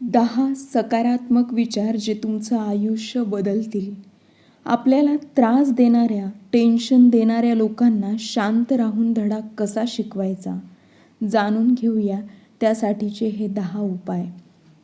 दहा सकारात्मक विचार जे तुमचं आयुष्य बदलतील. आपल्याला त्रास देणाऱ्या टेन्शन देणाऱ्या लोकांना शांत राहून धडा कसा शिकवायचा? जाणून घेऊया त्यासाठीचे हे दहा उपाय.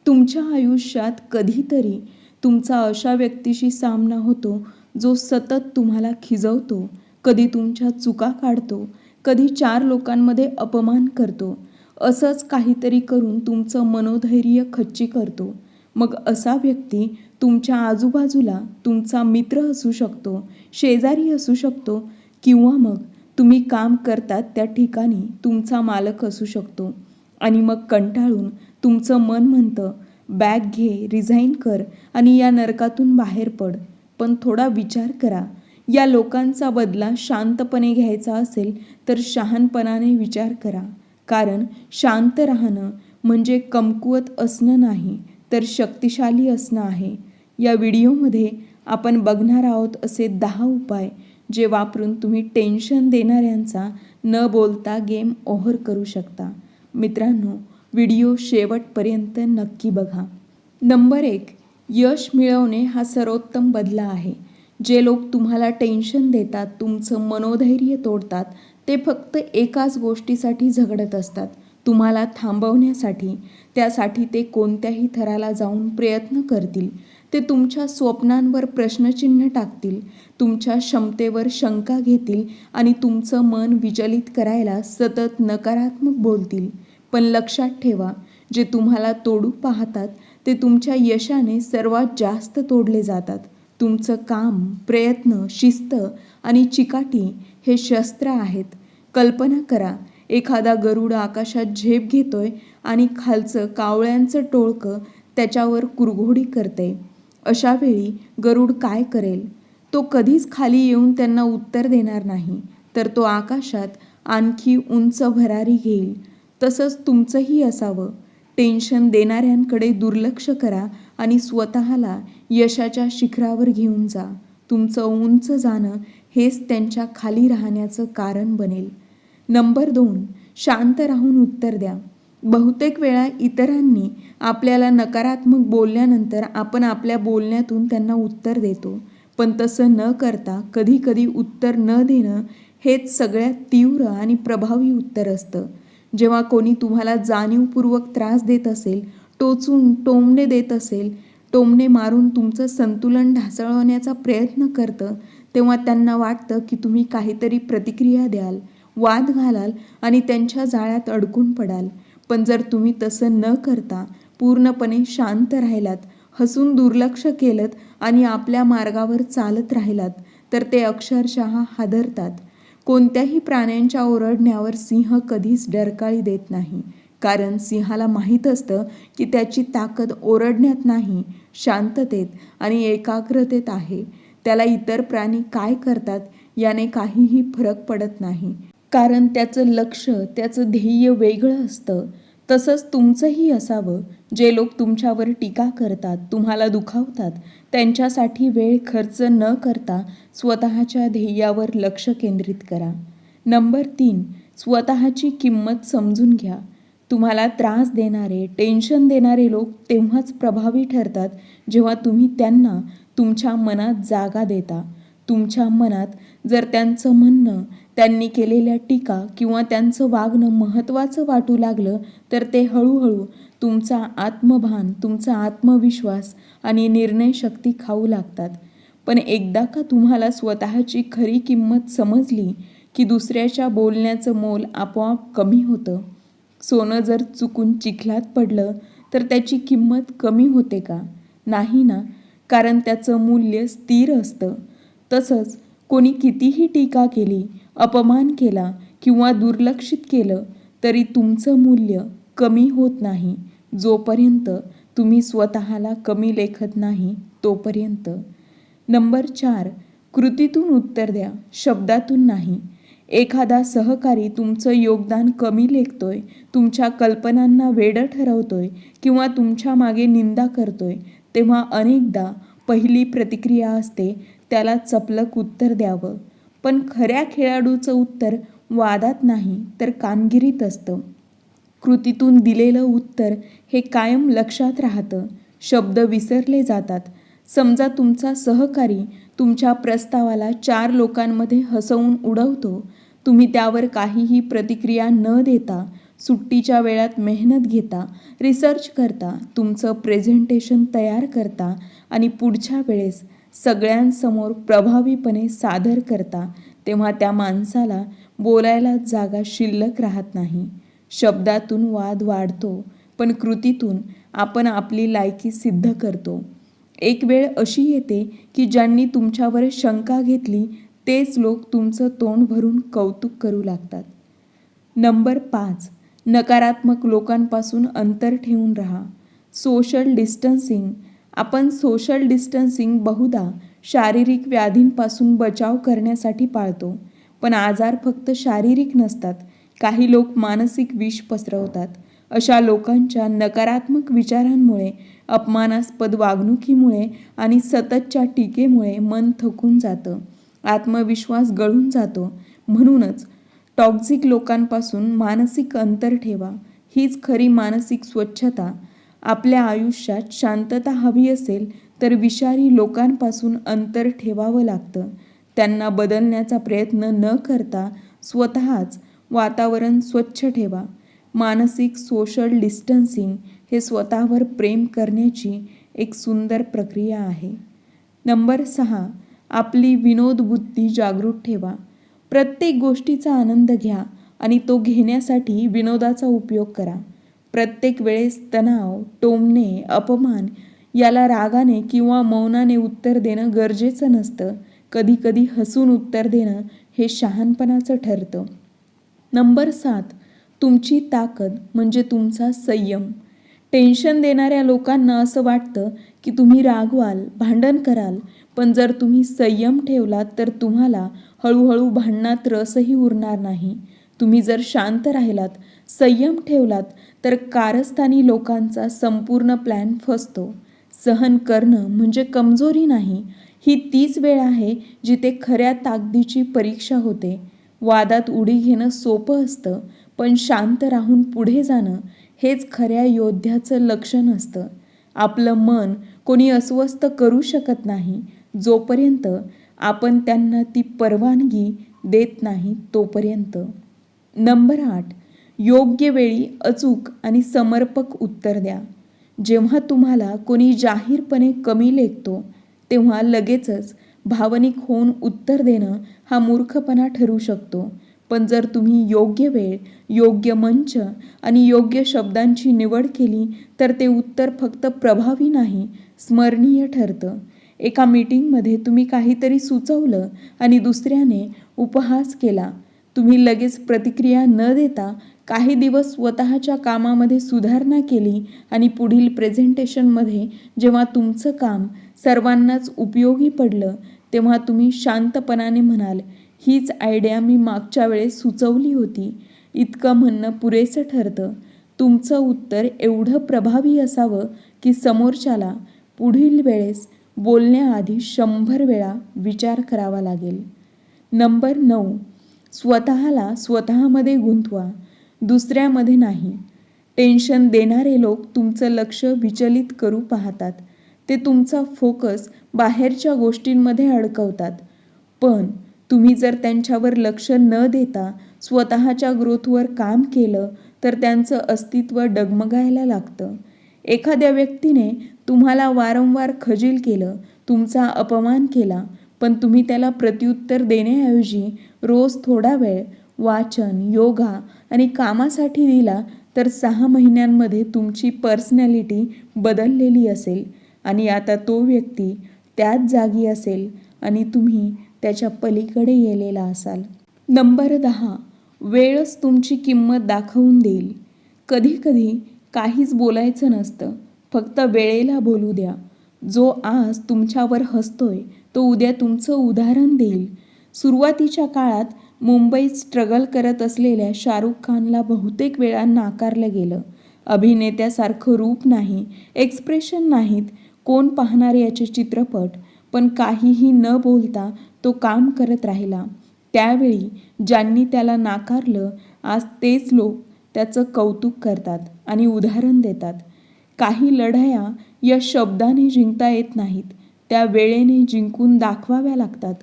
तुमच्या आयुष्यात कधीतरी तुमचा अशा व्यक्तीशी सामना होतो जो सतत तुम्हाला खिजवतो कधी तुमच्या चुका काढतो कधी चार लोकांमध्ये अपमान करतो असंच काहीतरी करून तुमचं मनोधैर्य खच्ची करतो. मग असा व्यक्ती तुमच्या आजूबाजूला तुमचा मित्र असू शकतो शेजारी असू शकतो किंवा मग तुम्ही काम करतात त्या ठिकाणी तुमचा मालक असू शकतो. आणि मग कंटाळून तुमचं मन म्हणतं बॅग घे रिझाईन कर आणि या नरकातून बाहेर पड. पण थोडा विचार करा. या लोकांचा बदला शांतपणे घ्यायचा असेल तर शहाणपणाने विचार करा. कारण शांत राहणं म्हणजे कमकुवत असणं नाही तर शक्तिशाली असणं आहे. या व्हिडिओमध्ये आपण बघणार आहोत असे दहा उपाय जे वापरून तुम्ही टेन्शन देणाऱ्यांचा न बोलता गेम ओव्हर करू शकता. मित्रांनो व्हिडिओ शेवटपर्यंत नक्की बघा. नंबर एक यश मिळवणे हा सर्वोत्तम बदला आहे. जे लोक तुम्हाला टेन्शन देतात तुमचं मनोधैर्य तोडतात ते फक्त एकाच गोष्टीसाठी झगडत असतात. तुम्हाला थांबवण्यासाठी त्यासाठी ते कोणत्याही थराला जाऊन प्रयत्न करतील. ते तुमच्या स्वप्नांवर प्रश्नचिन्ह टाकतील तुमच्या क्षमतेवर शंका घेतील आणि तुमचं मन विचलित करायला सतत नकारात्मक बोलतील. पण लक्षात ठेवा जे तुम्हाला तोडू पाहतात ते तुमच्या यशाने सर्वात जास्त तोडले जातात. तुमचं काम प्रयत्न शिस्त आणि चिकाटी हे शस्त्र आहेत. कल्पना करा एखादा गरुड आकाशात झेप घेतोय आणि खालचं कावळ्यांचं टोळकं त्याच्यावर कुरघोडी करते. अशा वेळी गरुड काय करेल? तो कधीच खाली येऊन त्यांना उत्तर देणार नाही तर तो आकाशात आणखी उंच भरारी घेईल. तसंच तुमचंही असावं. टेन्शन देणाऱ्यांकडे दुर्लक्ष करा आणि स्वतःला यशाच्या शिखरावर घेऊन जा. तुमचं उंच जाणं हेच त्यांच्या खाली राहण्याचं कारण बनेल. नंबर दोन शांत राहून उत्तर द्या. बहुतेक वेळा इतरांनी आपल्याला नकारात्मक बोलल्यानंतर आपण आपल्या बोलण्यातून त्यांना उत्तर देतो. पण तसं न करता कधीकधी उत्तर न देणं हेच सगळ्यात तीव्र आणि प्रभावी उत्तर असतं. जेव्हा कोणी तुम्हाला जाणीवपूर्वक त्रास देत असेल टोचून टोमणे देत असेल टोमणे मारून तुमचं संतुलन ढासळवण्याचा प्रयत्न करतं तेव्हा त्यांना वाटतं की तुम्ही काहीतरी प्रतिक्रिया द्याल वाद घालाल आणि त्यांच्या जाळ्यात अडकून पडाल. पण जर तुम्ही तसं न करता पूर्णपणे शांत राहिलात हसून दुर्लक्ष केलं आणि आपल्या मार्गावर चालत राहिलात तर ते अक्षरशः हादरतात. कोणत्याही प्राण्यांच्या ओरडण्यावर सिंह कधीच डरकाळी देत नाही. कारण सिंहाला माहीत असतं की त्याची ताकद ओरडण्यात नाही शांततेत आणि एकाग्रतेत आहे. त्याला इतर प्राणी काय करतात याने काहीही फरक पडत नाही. कारण त्याचं लक्ष त्याचं ध्येय वेगळं असतं. तसंच तुमचंही असावं. जे लोक तुमच्यावर टीका करतात तुम्हाला दुखावतात त्यांच्यासाठी वेळ खर्च न करता स्वतःच्या ध्येयावर लक्ष केंद्रित करा. नंबर तीन स्वतःची किंमत समजून घ्या. तुम्हाला त्रास देणारे टेन्शन देणारे लोक तेव्हाच प्रभावी ठरतात जेव्हा तुम्ही त्यांना तुमच्या मनात जागा देता. तुमच्या मनात जर त्यांचं म्हणणं त्यांनी केलेल्या टीका किंवा त्यांचं वागणं महत्त्वाचं वाटू लागलं तर ते हळूहळू तुमचा आत्मभान तुमचा आत्मविश्वास आणि निर्णयशक्ती खाऊ लागतात. पण एकदा का तुम्हाला स्वतःची खरी किंमत समजली की दुसऱ्याच्या बोलण्याचं मोल आपोआप कमी होतं? सोनं जर चुकून चिखलात पडलं तर त्याची किंमत कमी होते का? नाही ना. कारण त्याचं मूल्य स्थिर असतं. तसंच कोणी कितीही टीका केली अपमान केला किंवा दुर्लक्षित केलं तरी तुमचं मूल्य कमी होत नाही. जोपर्यंत तुम्ही स्वतःला कमी लेखत नाही तोपर्यंत. नंबर चार. कृतीतून उत्तर द्या शब्दातून नाही. एखादा सहकारी तुमचं योगदान कमी लेखतोय तुमच्या कल्पनांना वेडं ठरवतोय किंवा तुमच्या मागे निंदा करतोय तेव्हा अनेकदा पहिली प्रतिक्रिया असते त्याला चपलक उत्तर द्यावं. पण खऱ्या खेळाडूचं उत्तर वादात नाही तर कामगिरीत असतं. कृतीतून दिलेलं उत्तर हे कायम लक्षात राहतं. शब्द विसरले जातात. समजा तुमचा सहकारी तुमच्या प्रस्तावाला चार लोकांमध्ये हसवून उडवतो तुम्ही त्यावर काहीही प्रतिक्रिया न देता सुट्टीच्या वेळात मेहनत घेता रिसर्च करता तुमचं प्रेझेंटेशन तयार करता आणि पुढच्या वेळेस सगळ्यांसमोर प्रभावीपणे सादर करता तेव्हा त्या माणसाला बोलायला जागा शिल्लक राहत नाही. शब्दातून वाद वाढतो पण कृतीतून आपण आपली लायकी सिद्ध करतो. एक वेळ अशी येते की ज्यांनी तुमच्यावर शंका घेतली तेच लोक तुमचं तोंड भरून कौतुक करू लागतात. नंबर पाच नकारात्मक लोकांपासून अंतर ठेवून राहा. सोशल डिस्टन्सिंग आपण सोशल डिस्टन्सिंग बहुधा शारीरिक व्याधींपासून बचाव करण्यासाठी पाळतो. पण आजार फक्त शारीरिक नसतात काही लोक मानसिक विष पसरवतात. अशा लोकांच्या नकारात्मक विचारांमुळे अपमानास्पद वागणुकीमुळे आणि सततच्या टीकेमुळे मन थकून जातं. आत्मविश्वास गळून जातो. म्हणूनच टॉक्झिक लोकांपासून मानसिक अंतर ठेवा. हीच खरी मानसिक स्वच्छता. आपल्या आयुष्यात शांतता हवी असेल तर विषारी लोकांपासून अंतर ठेवावं लागतं. त्यांना बदलण्याचा प्रयत्न न करता स्वतःच वातावरण स्वच्छ ठेवा. मानसिक सोशल डिस्टन्सिंग हे स्वतःवर प्रेम करण्याची एक सुंदर प्रक्रिया आहे. नंबर सहा आपली विनोदबुद्धी जागृत ठेवा. प्रत्येक गोष्टीचा आनंद घ्या आणि तो घेण्यासाठी विनोदाचा उपयोग करा. प्रत्येक वेळेस तणाव टोमणे अपमान याला रागाने किंवा मौनाने उत्तर देणं गरजेचं नसतं. कधीकधी हसून उत्तर देणं हे शहाणपणाचं ठरतं. नंबर सात तुमची ताकद म्हणजे तुमचा संयम. टेन्शन देणाऱ्या लोकांना असं वाटतं की तुम्ही रागवाल भांडण कराल पण जर तुम्ही संयम ठेवलात तर तुम्हाला हळूहळू भांडणात रसही उरणार नाही. तुम्ही जर शांत राहिलात संयम ठेवलात तर कारस्थानी लोकांचा संपूर्ण प्लॅन फसतो. सहन करणं म्हणजे कमजोरी नाही. ही तीच वेळ आहे जिथे खऱ्या ताकदीची परीक्षा होते. वादात उडी घेणं सोपं असतं पण शांत राहून पुढे जाणं हेच खऱ्या योद्ध्याचं लक्षण असतं. आपलं मन कोणी अस्वस्थ करू शकत नाही जोपर्यंत आपण त्यांना ती परवानगी देत नाही तोपर्यंत. नंबर आठ योग्य वेळी अचूक आणि समर्पक उत्तर द्या. जेव्हा तुम्हाला कोणी जाहीरपणे कमी लेखतो तेव्हा लगेचच भावनिक होऊन उत्तर देणं हा मूर्खपणा ठरू शकतो. पण जर तुम्ही योग्य वेळ योग्य मंच आणि योग्य शब्दांची निवड केली तर ते उत्तर फक्त प्रभावी नाही स्मरणीय ठरतं. एका मीटिंगमध्ये तुम्ही काहीतरी सुचवलं आणि दुसऱ्याने उपहास केला. तुम्ही लगेच प्रतिक्रिया न देता काही दिवस स्वतःच्या कामामध्ये सुधारणा केली आणि पुढील प्रेझेंटेशनमध्ये जेव्हा तुमचं काम सर्वांनाच उपयोगी पडलं तेव्हा तुम्ही शांतपणाने म्हणाल हीच आयडिया मी मागच्या वेळेस सुचवली होती. इतकं म्हणणं पुरेसं ठरतं. तुमचं उत्तर एवढं प्रभावी असावं की समोरच्याला पुढील वेळेस बोलण्याआधी शंभर वेळा विचार करावा लागेल. नंबर नऊ. स्वतःला स्वतःमध्ये गुंतवा. दुसऱ्यामध्ये नाही. टेन्शन देणारे लोक तुमचं लक्ष विचलित करू पाहतात. ते तुमचा फोकस बाहेरच्या गोष्टींमध्ये अडकवतात. पण तुम्ही जर त्यांच्यावर लक्ष न देता स्वतःच्या ग्रोथवर काम केलं तर त्यांचं अस्तित्व डगमगायला लागतं. एखाद्या व्यक्तीने तुम्हाला वारंवार खजील केलं तुमचा अपमान केला पण तुम्ही त्याला प्रत्युत्तर देण्याऐवजी रोज थोडा वेळ वाचन योगा आणि कामासाठी दिला तर सहा महिन्यांमध्ये तुमची पर्सनॅलिटी बदललेली असेल आणि आता तो व्यक्ती त्याच जागी असेल आणि तुम्ही त्याच्या पलीकडे गेलेला असाल. नंबर दहा. वेळच तुमची किंमत दाखवून देईल. कधीकधी काहीच बोलायचं नसतं. फक्त वेळेला बोलू द्या. जो आज तुमच्यावर हसतोय तो उद्या तुमचं उदाहरण देईल. सुरुवातीच्या काळात मुंबईत स्ट्रगल करत असलेल्या शाहरुख खानला बहुतेक वेळा नाकारलं गेलं. अभिनेत्यासारखं रूप नाही एक्सप्रेशन नाहीत कोण पाहणार याचे चित्रपट? पण काहीही न बोलता तो काम करत राहिला. त्यावेळी ज्यांनी त्याला नाकारलं आज तेच लोक त्याचं कौतुक करतात आणि उदाहरण देतात. काही लढाया या शब्दाने जिंकता येत नाहीत त्या वेळेने जिंकून दाखवाव्या लागतात.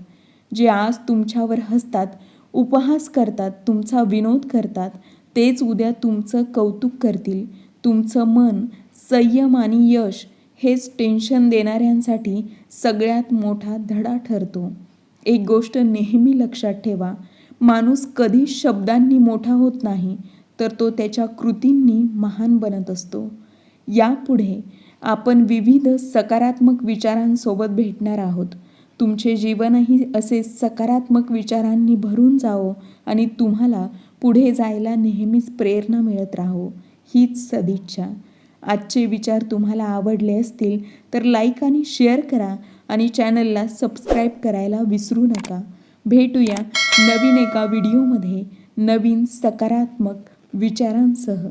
जे आज तुमच्यावर हसतात उपहास करतात तुमचा विनोद करतात तेच उद्या तुमचं कौतुक करतील. तुमचं मन संयम आणि यश हेच टेन्शन देणाऱ्यांसाठी सगळ्यात मोठा धडा ठरतो. एक गोष्ट नेहमी लक्षात ठेवा माणूस कधी शब्दांनी मोठा होत नाही तर तो त्याच्या कृतींनी महान बनत असतो. यापुढे आपण विविध सकारात्मक विचारांसोबत भेटणार आहोत. तुमचे जीवनही असे सकारात्मक विचारांनी भरून जावो आणि तुम्हाला पुढे जायला नेहमीच प्रेरणा मिळत राहो. हीच सदिच्छा. आजचे विचार तुम्हाला आवडले असतील तर लाईक आणि शेअर करा आणि चॅनलला सबस्क्राईब करायला विसरू नका. भेटूया नवीन एका व्हिडिओमध्ये नवीन सकारात्मक विचारांसह.